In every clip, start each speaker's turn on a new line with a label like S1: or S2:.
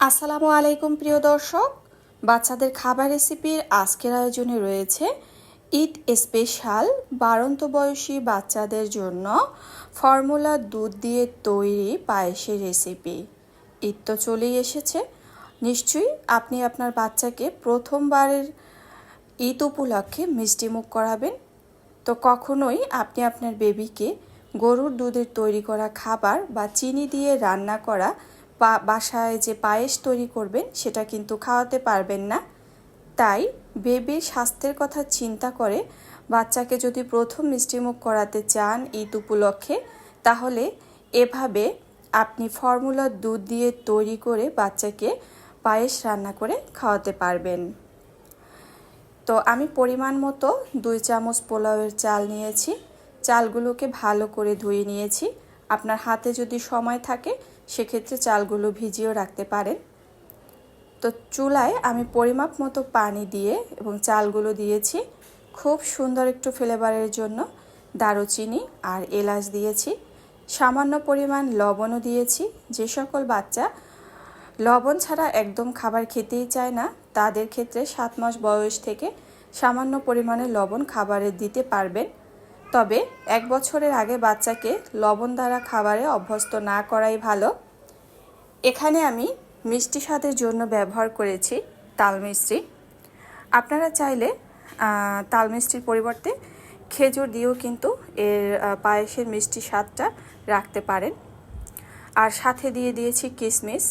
S1: আসসালামু আলাইকুম, প্রিয় দর্শক। বাচ্চাদের খাবার রেসিপির আজকের আয়োজনে রয়েছে ঈদ স্পেশাল বারন্ত বয়সী বাচ্চাদের জন্য ফর্মুলা দুধ দিয়ে তৈরি পায়েসের রেসিপি। ঈদ তো চলেই এসেছে। নিশ্চয়ই আপনি আপনার বাচ্চাকে প্রথমবারের ঈদ উপলক্ষে মিষ্টিমুখ করাবেন। তো কখনোই আপনি আপনার বেবিকে গরুর দুধের তৈরি করা খাবার বা চিনি দিয়ে রান্না করা বাসায় যে পায়েস তৈরি করবেন, সেটা কিন্তু খাওয়াতে পারবেন না। তাই বেবির স্বাস্থ্যের কথা চিন্তা করে বাচ্চাকে যদি প্রথম মিষ্টিমুখ করাতে চান ঈদ উপলক্ষে, তাহলে এভাবে আপনি ফর্মুলার দুধ দিয়ে তৈরি করে বাচ্চাকে পায়েস রান্না করে খাওয়াতে পারবেন। তো আমি পরিমাণ মতো দুই চামচ পোলাওয়ের চাল নিয়েছি। চালগুলোকে ভালো করে ধুয়ে নিয়েছি। আপনার হাতে যদি সময় থাকে, সেক্ষেত্রে চালগুলো ভিজিয়েও রাখতে পারেন। তো চুলায় আমি পরিমাপ মতো পানি দিয়ে এবং চালগুলো দিয়েছি। খুব সুন্দর একটু ফ্লেভারের জন্য দারুচিনি আর এলাচ দিয়েছি। সামান্য পরিমাণ লবণও দিয়েছি। যে সকল বাচ্চা লবণ ছাড়া একদম খাবার খেতেই চায় না, তাদের ক্ষেত্রে সাত মাস বয়স থেকে সামান্য পরিমাণে লবণ খাবারে দিতে পারবেন। তবে এক বছরের আগে বাচ্চাকে লবণ দ্বারা খাবারে অভ্যস্ত না করাই ভালো। এখানে আমি মিষ্টি স্বাদের জন্য ব্যবহার করেছি তাল মিষ্টি আপনারা চাইলে তাল মিষ্টির পরিবর্তে খেজুর দিয়েও কিন্তু এর পায়েসের মিষ্টি স্বাদটা রাখতে পারেন। আর সাথে দিয়ে দিয়েছি কিশমিশ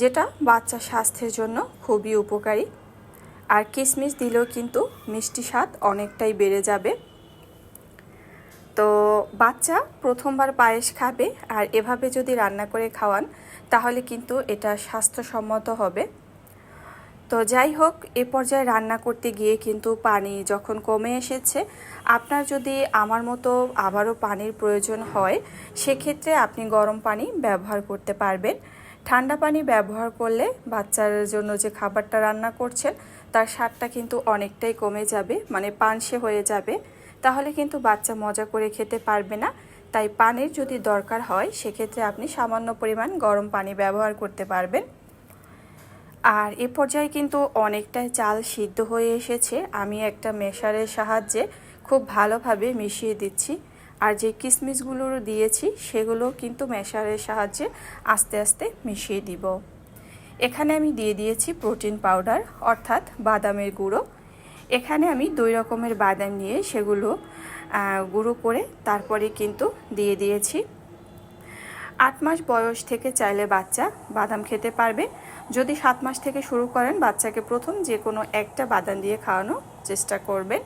S1: যেটা বাচ্চা স্বাস্থ্যের জন্য খুবই উপকারী। আর কিশমিশ দিলেও কিন্তু মিষ্টি স্বাদ অনেকটাই বেড়ে যাবে। তো বাচ্চা প্রথমবার পায়েস খাবে আর এভাবে যদি রান্না করে খাওয়ান, তাহলে কিন্তু এটা স্বাস্থ্যসম্মত হবে। তো যাই হোক, এ পর্যায়ে রান্না করতে গিয়ে কিন্তু পানি যখন কমে এসেছে, আপনার যদি আমার মতো আবারও পানির প্রয়োজন হয়, সেক্ষেত্রে আপনি গরম পানি ব্যবহার করতে পারবেন। ঠান্ডা পানি ব্যবহার করলে বাচ্চার জন্য যে খাবারটা রান্না করছেন, তার স্বাদটা কিন্তু অনেকটাই কমে যাবে মানে পানসে হয়ে যাবে। তাহলে কিন্তু বাচ্চা মজা করে খেতে পারবে না। তাই পানির যদি দরকার হয়, সেক্ষেত্রে আপনি সামান্য পরিমাণ গরম পানি ব্যবহার করতে পারবেন। আর এ পর্যায়ে কিন্তু অনেকটাই চাল সিদ্ধ হয়ে এসেছে। আমি একটা মেশারের সাহায্যে খুব ভালোভাবে মিশিয়ে দিচ্ছি। আর যে কিশমিশগুলো দিয়েছি, সেগুলো কিন্তু মেশারের সাহায্যে আস্তে আস্তে মিশিয়ে দিব। এখানে আমি দিয়ে দিয়েছি প্রোটিন পাউডার, অর্থাৎ বাদামের গুঁড়ো। এখানে আমি দুই রকমের বাদাম নিয়ে সেগুলো গুঁড়ো করে তারপরে কিন্তু দিয়ে দিয়েছি। আট মাস বয়স থেকে চাইলে বাচ্চা বাদাম খেতে পারবে। যদি সাত মাস থেকে শুরু করেন, বাচ্চাকে প্রথম যে কোনো একটা বাদাম দিয়ে খাওয়ানোর চেষ্টা করবেন।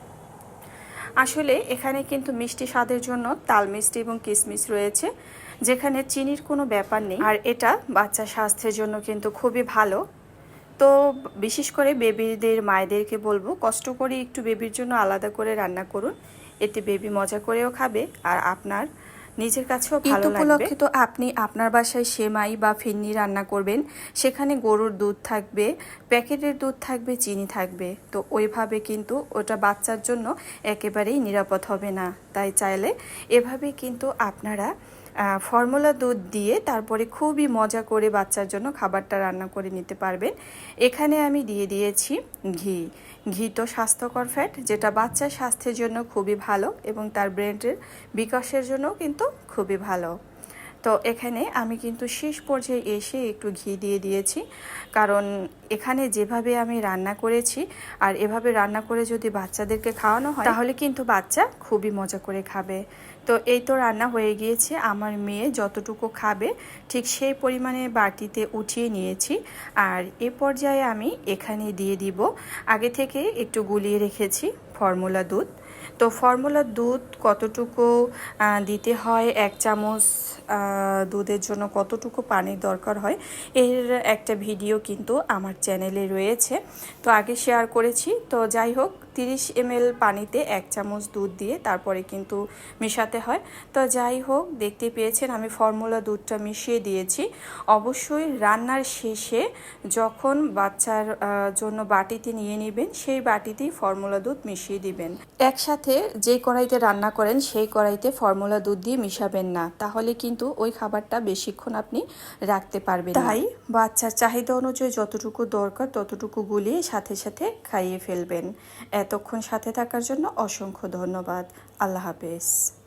S1: আসলে এখানে কিন্তু মিষ্টি স্বাদের জন্য তাল মিষ্টি এবং কিশমিশ রয়েছে, যেখানে চিনির কোনো ব্যাপার নেই। আর এটা বাচ্চা স্বাস্থ্যের জন্য কিন্তু খুবই ভালো। তো বিশেষ করে বেবিদের মায়েদেরকে বলব কষ্ট করে একটু বেবির জন্য আলাদা করে রান্না করুন। এতে বেবি মজা করেও খাবে আর আপনার নিজের কাছেও ভালো লাগবে। তো আপনি আপনার বাসায় সেমাই বা ফিন্নি রান্না করবেন। সেখানে গরুর দুধ থাকবে প্যাকেটের দুধ থাকবে চিনি থাকবে। তো ওইভাবে কিন্তু ওটা বাচ্চার জন্য একেবারেই নিরাপদ হবে না। তাই চাইলে এভাবে কিন্তু আপনারা ফর্মুলা দুধ দিয়ে তারপরে খুবই মজা করে বাচ্চার জন্য খাবারটা রান্না করে নিতে পারবেন। এখানে আমি দিয়ে দিয়েছি ঘি। ঘি তো স্বাস্থ্যকর ফ্যাট যেটা বাচ্চার স্বাস্থ্যের জন্য খুবই ভালো এবং তার ব্রেনের বিকাশের জন্য কিন্তু খুবই ভালো। তো এখানে আমি কিন্তু শেষ পর্যায়ে এসে একটু ঘি দিয়ে দিয়েছি। কারণ এখানে যেভাবে আমি রান্না করেছি আর এভাবে রান্না করে যদি বাচ্চাদেরকে খাওয়ানো হয়, তাহলে কিন্তু বাচ্চা খুবই মজা করে খাবে। তো এই তো রান্না হয়ে গিয়েছে। আমার মেয়ে যতটুকু খাবে, ঠিক সেই পরিমাণে বাটিতে উঠিয়ে নিয়েছি। আর এ পর্যায়ে আমি এখানে দিয়ে দিব। আগে থেকে একটু গুলিয়ে রেখেছি ফর্মুলা দুধ। তো ফর্মুলার দুধ কতটুকু দিতে হয়? এক চামচ দুধের জন্য কতটুকু পানির দরকার হয়? এর একটা ভিডিও কিন্তু আমার চ্যানেলে রয়েছে। তো আগে শেয়ার করেছি। তো যাই হোক, তিরিশ এমএল পানিতে এক চামচ দুধ দিয়ে তারপরে কিন্তু মেশাতে হয়। তো যাই হোক, দেখতে পেয়েছেন আমি ফর্মুলা দুধটা মিশিয়ে দিয়েছি। অবশ্যই রান্নার শেষে যখন বাচ্চার জন্য বাটিতে নিয়ে নেবেন, সেই বাটিতেই ফর্মুলা দুধ মিশিয়ে দিবেন। একসাথে যে কড়াইতে রান্না করেন, সেই কড়াইতে ফর্মুলা দুধ দিয়ে মিশাবেন না। তাহলে কিন্তু ওই খাবারটা বেশিক্ষণ আপনি রাখতে পারবেন। তাই বাচ্চার চাহিদা অনুযায়ী যতটুকু দরকার, ততটুকু গুলিয়ে সাথে সাথে খাইয়ে ফেলবেন। এতক্ষণ সাথে থাকার জন্য অসংখ্য ধন্যবাদ। আল্লাহ হাফেজ।